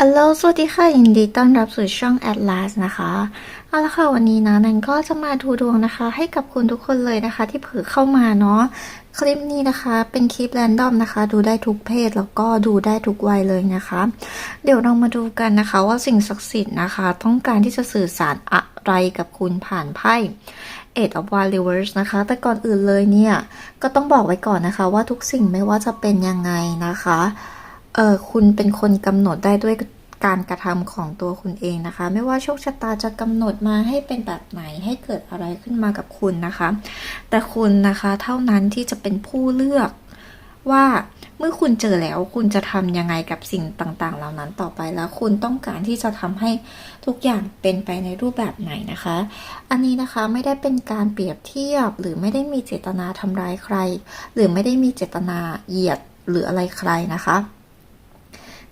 อัลโหลสวัสดีค่ะ ยินดีต้อนรับสู่ช่อง Atlas นะคะ เอาละค่ะ วันนี้นะนันก็จะมาดูดวงนะคะ ให้กับคุณทุกคนเลยนะคะ ที่เผลอเข้ามาเนาะ คลิปนี้นะคะ เป็นคลิปแรนดอมนะคะ ดูได้ทุกเพศแล้วก็ดูได้ทุกวัยเลยนะคะ เดี๋ยวเรามาดูกันนะคะว่าสิ่งศักดิ์สิทธิ์นะคะ ต้องการที่จะสื่อสารอะไรกับคุณผ่านไพ่ Eight of Wands Reverse นะคะ แต่ก่อนอื่นเลยเนี่ย ก็ต้องบอกไว้ก่อนนะคะ ว่าทุกสิ่งไม่ว่าจะเป็นยังไงนะคะ เออคุณเป็นคนกำหนดได้ด้วยการกระทำของตัวคุณเองนะคะ ไม่ว่าโชคชะตาจะกำหนดมาให้เป็นแบบไหนให้เกิดอะไรขึ้นมากับคุณนะคะ แต่คุณนะคะเท่านั้นที่จะเป็นผู้เลือกว่าเมื่อคุณเจอแล้วคุณจะทำยังไงกับสิ่งต่างๆ เหล่านั้นต่อไปแล้ว คุณต้องการที่จะทำให้ทุกอย่างเป็นไปในรูปแบบไหนนะคะ อันนี้นะคะไม่ได้เป็นการเปรียบเทียบ หรือไม่ได้มีเจตนาทำร้ายใคร หรือไม่ได้มีเจตนาเหยียดหรืออะไรใครนะคะ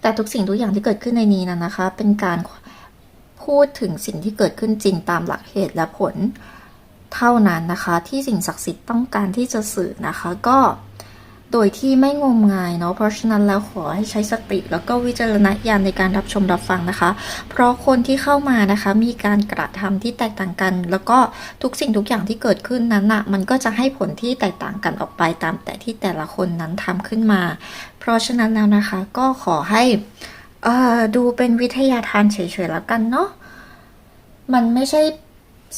แต่ทุกสิ่งทุกอย่างที่เกิดขึ้นในนี้นะนะคะ เป็นการพูดถึงสิ่งที่เกิดขึ้นจริงตามหลักเหตุและผลเท่านั้นนะคะ ที่สิ่งศักดิ์สิทธิ์ต้องการที่จะสื่อนะคะ ก็ โดยที่ไม่งมงายเนาะ เพราะฉะนั้นแล้วขอให้ใช้สติ แล้วก็วิจารณญาณในการรับชมรับฟังนะคะ เพราะคนที่เข้ามานะคะมีการกระทำที่แตกต่างกัน แล้วก็ทุกสิ่งทุกอย่างที่เกิดขึ้นนั้นนะมันก็จะให้ผลที่แตกต่างกันออกไปตามแต่ที่แต่ละคนนั้นทำขึ้นมา เพราะฉะนั้นแล้วนะคะก็ขอให้ดูเป็นวิทยาทานเฉยๆแล้วกันเนาะ มันไม่ใช่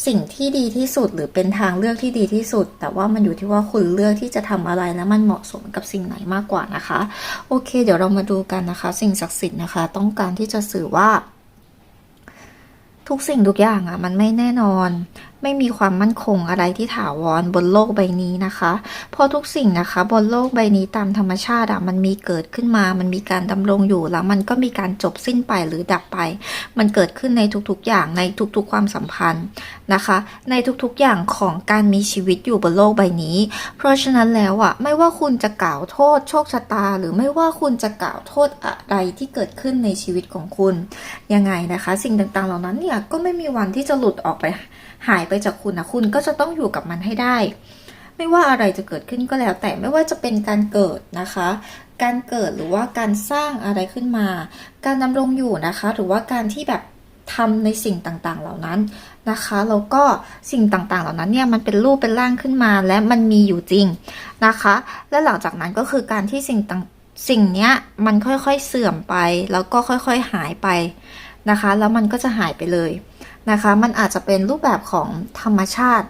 สิ่งที่ดีที่สุดหรือเป็นทางเลือกที่ดีที่สุด แต่ว่ามันอยู่ที่ว่าคุณเลือกที่จะทำอะไรและมันเหมาะสมกับสิ่งไหนมากกว่านะคะ โอเค เดี๋ยวเรามาดูกันนะคะ สิ่งศักดิ์สิทธิ์นะคะ ต้องการที่จะสื่อว่า ทุกสิ่งทุกอย่างอะ่ะมันไม่แน่นอนไม่มีความมั่นคงอะไรที่ถาวรบนโลกใบนี้นะคะ เพราะทุกสิ่งนะคะ บนโลกใบนี้ตามธรรมชาติอะมันมีเกิดขึ้นมา มันมีการดำรงอยู่แล้วมันก็มีการจบสิ้นไปหรือดับไป มันเกิดขึ้นในทุกๆอย่างในทุกๆความสัมพันธ์นะคะ ในทุกๆอย่างของการมีชีวิตอยู่บนโลกใบนี้ เพราะฉะนั้นแล้วอะไม่ว่าคุณจะกล่าวโทษโชคชะตา หรือไม่ว่าคุณจะกล่าวโทษอะไรที่เกิดขึ้นในชีวิตของคุณยังไงนะคะ สิ่งต่างๆเหล่านั้นเนี่ยก็ไม่มีวันที่จะหลุดออกไปหายไปจากคุณนะคุณก็จะต้องอยู่กับมันให้ได้ ไม่ว่าอะไรจะเกิดขึ้นก็แล้ว แต่ไม่ว่าจะเป็นการเกิดนะคะ การเกิดหรือว่าการสร้างอะไรขึ้นมา การดำรงอยู่นะคะ หรือว่าการที่แบบทำในสิ่งต่างๆ เหล่านั้นนะคะแล้วก็สิ่งต่างๆ เหล่านั้นเนี่ยมันเป็นรูปเป็นร่างขึ้นมาและมันมีอยู่จริงนะคะ และหลังจากนั้นก็คือการที่สิ่งต่างสิ่งเนี้ยมันค่อยๆเสื่อมไป แล้วก็ค่อยๆหายไปนะคะ แล้วมันก็จะหายไปเลย นะคะ มันอาจจะเป็นรูปแบบของธรรมชาติ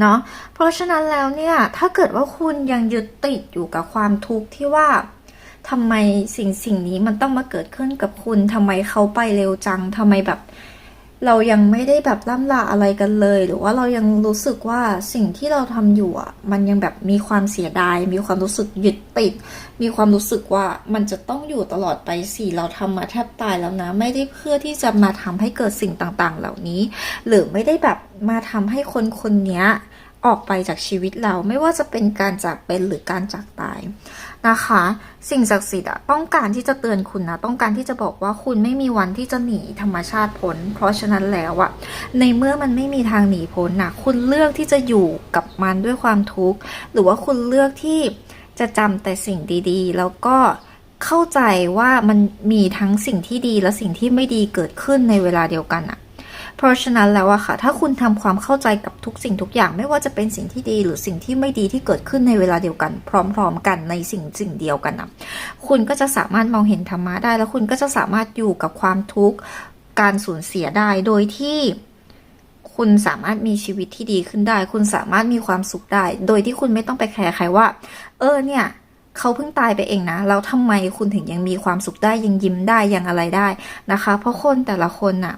เนาะเพราะฉะนั้นแล้วเนี่ย ถ้าเกิดว่าคุณยังยึดติดอยู่กับความทุกข์ที่ว่าทำไมสิ่งสิ่งนี้มันต้องมาเกิดขึ้นกับคุณทำไมเขาไปเร็วจังทำไมแบบ เรายังไม่ได้แบบล่ำลาอะไรกันเลย หรือว่าเรายังรู้สึกว่าสิ่งที่เราทำอยู่อะ มันยังแบบมีความเสียดาย มีความรู้สึกยึดติด มีความรู้สึกว่ามันจะต้องอยู่ตลอดไปสิเราทำมาแทบตายแล้วนะ ไม่ได้เพื่อที่จะมาทำให้เกิดสิ่งต่างๆ เหล่านี้ หรือไม่ได้แบบมาทำให้คนคนนี้ ออกไปจากชีวิตเราไม่ว่าจะเป็นการจากเป็นหรือการจากตายนะคะ สิ่งศักดิ์สิทธิ์ต้องการที่จะเตือนคุณนะต้องการที่จะบอกว่าคุณไม่มีวันที่จะหนีธรรมชาติพ้นเพราะฉะนั้นแล้วอะในเมื่อมันไม่มีทางหนีพ้นนะคุณเลือกที่จะอยู่กับมันด้วยความทุกข์หรือว่าคุณเลือกที่จะจำแต่สิ่งดีๆ แล้วก็เข้าใจว่ามันมีทั้งสิ่งที่ดีและสิ่งที่ไม่ดีเกิดขึ้นในเวลาเดียวกันอะ เพราะฉะนั้นแล้วอะค่ะ ถ้าคุณทำความเข้าใจกับทุกสิ่งทุกอย่าง ไม่ว่าจะเป็นสิ่งที่ดีหรือสิ่งที่ไม่ดีที่เกิดขึ้นในเวลาเดียวกัน พร้อม ๆ กันในสิ่งสิ่งเดียวกันนะคุณก็จะสามารถมองเห็นธรรมะได้ แล้วคุณก็จะสามารถอยู่กับความทุกข์การสูญเสียได้โดยที่คุณสามารถมีชีวิตที่ดีขึ้นได้ คุณสามารถมีความสุขได้ โดยที่คุณไม่ต้องไปแคร์ใครว่า เออเนี่ยเขาเพิ่งตายไปเองนะ แล้วทำไมคุณถึงยังมีความสุขได้ยังยิ้มได้ยังอะไรได้นะคะ เพราะคนแต่ละคนน่ะ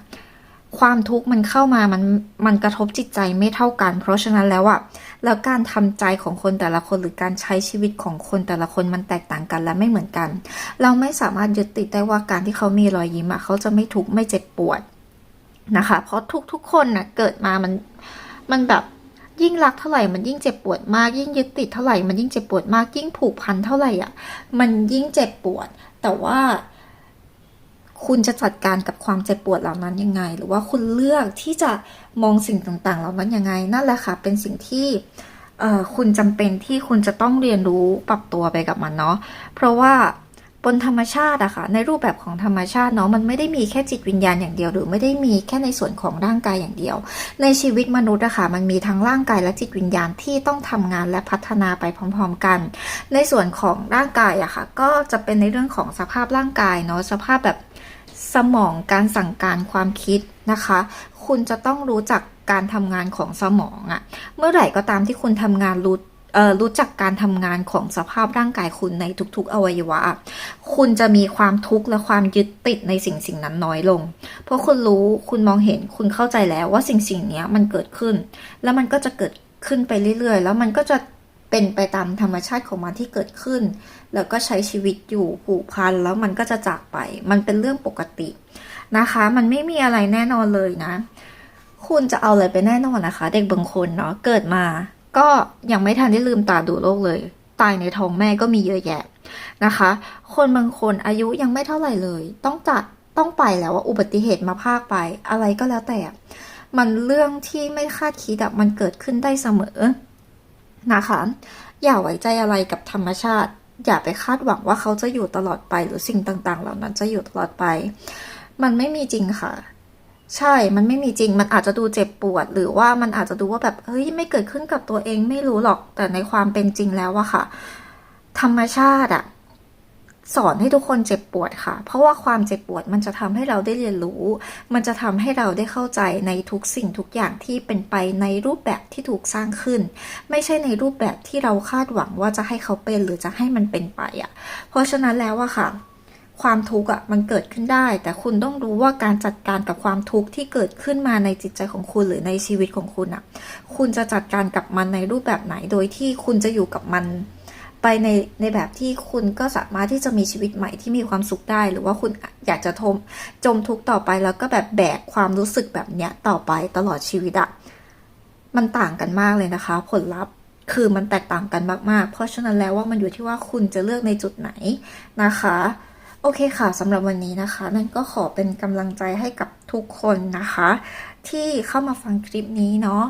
ความทุกข์มันเข้ามามันมันกระทบจิตใจไม่เท่ากัน เพราะฉะนั้นแล้วอะแล้วการทำใจของคนแต่ละคนหรือการใช้ชีวิตของคนแต่ละคนมันแตกต่างกันและไม่เหมือนกัน เราไม่สามารถยึดติดได้ว่าการที่เขามีรอยยิ้มอะเขาจะไม่ทุกข์ไม่เจ็บปวดนะคะ เพราะทุกทุกคนนะเกิดมามันมันแบบยิ่งรักเท่าไหร่มันยิ่งเจ็บปวดมาก ยิ่งยึดติดเท่าไหร่มันยิ่งเจ็บปวดมาก ยิ่งผูกพันเท่าไหร่อะ มันยิ่งเจ็บปวด แต่ว่า คุณจะจัดการกับความเจ็บปวดเหล่านั้นยังไง หรือว่าคุณเลือกที่จะมองสิ่งต่างๆ เหล่านั้นยังไง นั่นแหละค่ะ เป็นสิ่งที่คุณจำเป็นที่คุณจะต้องเรียนรู้ปรับตัวไปกับมันเนาะ เพราะว่าบนธรรมชาติอะค่ะ ในรูปแบบของธรรมชาติเนาะ มันไม่ได้มีแค่จิตวิญญาณอย่างเดียว หรือไม่ได้มีแค่ในส่วนของร่างกายอย่างเดียว ในชีวิตมนุษย์อะค่ะ มันมีทั้งร่างกายและจิตวิญญาณที่ต้องทำงานและพัฒนาไปพร้อม ๆ กัน ในส่วนของร่างกายอะค่ะ ก็จะเป็นในเรื่องของสภาพร่างกายเนาะ สภาพแบบ สมองการสั่งการความคิดนะคะ คุณจะต้องรู้จักการทำงานของสมองอะเมื่อไหร่ก็ตามที่คุณทำงานรู้เอ่อรู้จักการทำงานของสภาพร่างกายคุณในทุกๆ อวัยวะ คุณจะมีความทุกข์และความยึดติดในสิ่งสิ่งนั้นน้อยลง เพราะคุณรู้คุณมองเห็นคุณเข้าใจแล้วว่าสิ่งสิ่งนี้มันเกิดขึ้น แล้วมันก็จะเกิดขึ้นไปเรื่อยๆ แล้วมันก็จะ เป็นไปตามธรรมชาติของมันที่เกิดขึ้น แล้วก็ใช้ชีวิตอยู่ผูกพันแล้วมันก็จะจากไป มันเป็นเรื่องปกตินะคะ มันไม่มีอะไรแน่นอนเลยนะ คุณจะเอาอะไรไปแน่นอนนะคะ เด็กบางคนเนาะเกิดมา ก็ยังไม่ทันได้ลืมตาดูโลกเลย ตายในท้องแม่ก็มีเยอะแยะนะคะ คนบางคนอายุยังไม่เท่าไหร่เลย ต้องจัดต้องไปแล้วว่าอุบัติเหตุมาพากไปอะไรก็แล้วแต่ มันเรื่องที่ไม่คาดคิดอะมันเกิดขึ้นได้เสมอ นะคะ อย่าไว้ใจอะไรกับธรรมชาติ อย่าไปคาดหวังว่าเขาจะอยู่ตลอดไปหรือสิ่งต่างๆ เหล่านั้นจะอยู่ตลอดไป มันไม่มีจริงค่ะ ใช่ มันไม่มีจริง มันอาจจะดูเจ็บปวด หรือว่ามันอาจจะดูว่าแบบเฮ้ยไม่เกิดขึ้นกับตัวเองไม่รู้หรอก แต่ในความเป็นจริงแล้วอะค่ะ ธรรมชาติอะ สอนให้ทุกคนเจ็บปวดค่ะ เพราะว่าความเจ็บปวดมันจะทำให้เราได้เรียนรู้ มันจะทำให้เราได้เข้าใจในทุกสิ่งทุกอย่างที่เป็นไปในรูปแบบที่ถูกสร้างขึ้น ไม่ใช่ในรูปแบบที่เราคาดหวังว่าจะให้เขาเป็นหรือจะให้มันเป็นไปอะเพราะฉะนั้นแล้วอะค่ะ ความทุกข์อะมันเกิดขึ้นได้ แต่คุณต้องรู้ว่าการจัดการกับความทุกข์ที่เกิดขึ้นมาในจิตใจของคุณหรือในชีวิตของคุณอะ คุณจะจัดการกับมันในรูปแบบไหน โดยที่คุณจะอยู่กับมัน ไปในในแบบที่คุณก็สามารถที่จะมีชีวิตใหม่ที่มีความสุขได้ หรือว่าคุณอยากจะทมจมทุกข์ต่อไปแล้วก็แบบแบกความรู้สึกแบบเนี้ยต่อไปตลอดชีวิตอะมันต่างกันมากเลยนะคะ ผลลัพธ์คือมันแตกต่างกันมากๆ เพราะฉะนั้นแล้วว่ามันอยู่ที่ว่าคุณจะเลือกในจุดไหนนะคะ โอเคค่ะสำหรับวันนี้นะคะ นั่นก็ขอเป็นกำลังใจให้กับทุกคนนะคะ ที่เข้ามาฟังคลิปนี้เนาะ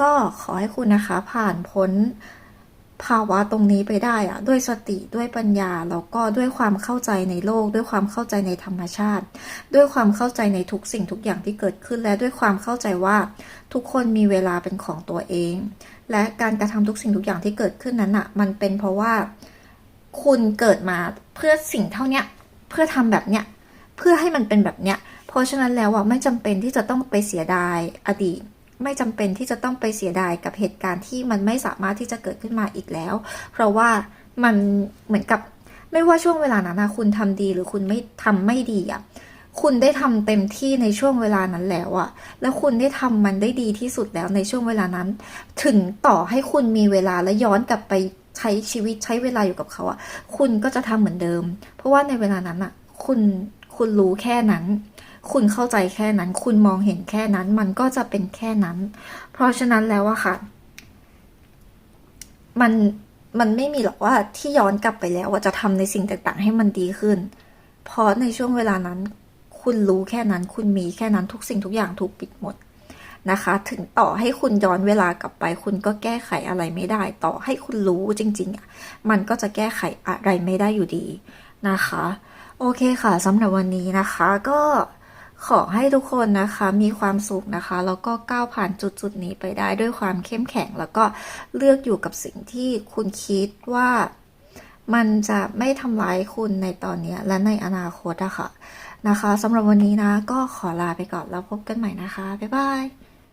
ก็ขอให้คุณนะคะผ่านพ้น ภาวะตรงนี้ไปได้อะด้วยสติด้วยปัญญาแล้วก็ด้วยความเข้าใจในโลก ด้วยความเข้าใจในธรรมชาติ ด้วยความเข้าใจในทุกสิ่งทุกอย่างที่เกิดขึ้น และด้วยความเข้าใจว่าทุกคนมีเวลาเป็นของตัวเอง และการกระทำทุกสิ่งทุกอย่างที่เกิดขึ้นนั้นอะมันเป็นเพราะว่าคุณเกิดมาเพื่อสิ่งเท่าเนี้ยเพื่อทำแบบเนี้ยเพื่อให้มันเป็นแบบเนี้ยเพราะฉะนั้นแล้วอะไม่จำเป็นที่จะต้องไปเสียดายอดีต ไม่จำเป็นที่จะต้องไปเสียดายกับเหตุการณ์ที่มันไม่สามารถที่จะเกิดขึ้นมาอีกแล้ว เพราะว่ามันเหมือนกับไม่ว่าช่วงเวลานั้นนะคุณทำดีหรือคุณไม่ทำไม่ดีอะคุณได้ทำเต็มที่ในช่วงเวลานั้นแล้วอะแล้วคุณได้ทำมันได้ดีที่สุดแล้วในช่วงเวลานั้น ถึงต่อให้คุณมีเวลาและย้อนกลับไปใช้ชีวิตใช้เวลาอยู่กับเขาอะคุณก็จะทำเหมือนเดิม เพราะว่าในเวลานั้นอะคุณคุณรู้แค่นั้น คุณเข้าใจแค่นั้น คุณมองเห็นแค่นั้น มันก็จะเป็นแค่นั้น เพราะฉะนั้นแล้วอะค่ะ มันมันไม่มีหรอกว่าที่ย้อนกลับไปแล้วว่าจะทำในสิ่งต่างๆ ให้มันดีขึ้น เพราะในช่วงเวลานั้น คุณรู้แค่นั้น คุณมีแค่นั้นทุกสิ่งทุกอย่างถูกปิดหมดนะคะ ถึงต่อให้คุณย้อนเวลากลับไป คุณก็แก้ไขอะไรไม่ได้ ต่อให้คุณรู้จริงๆอะมันก็จะแก้ไขอะไรไม่ได้อยู่ดีนะคะ โอเคค่ะสำหรับวันนี้นะคะก็ ขอให้ทุกคนนะคะมีความสุขนะคะ แล้วก็ก้าวผ่านจุดจุดๆนี้ไปได้ด้วยความเข้มแข็ง แล้วก็เลือกอยู่กับสิ่งที่คุณคิดว่ามันจะไม่ทำร้ายคุณในตอนนี้และในอนาคตอะค่ะนะคะสำหรับวันนี้นะก็ขอลาไปก่อนแล้วพบกันใหม่นะคะ บ๊ายบาย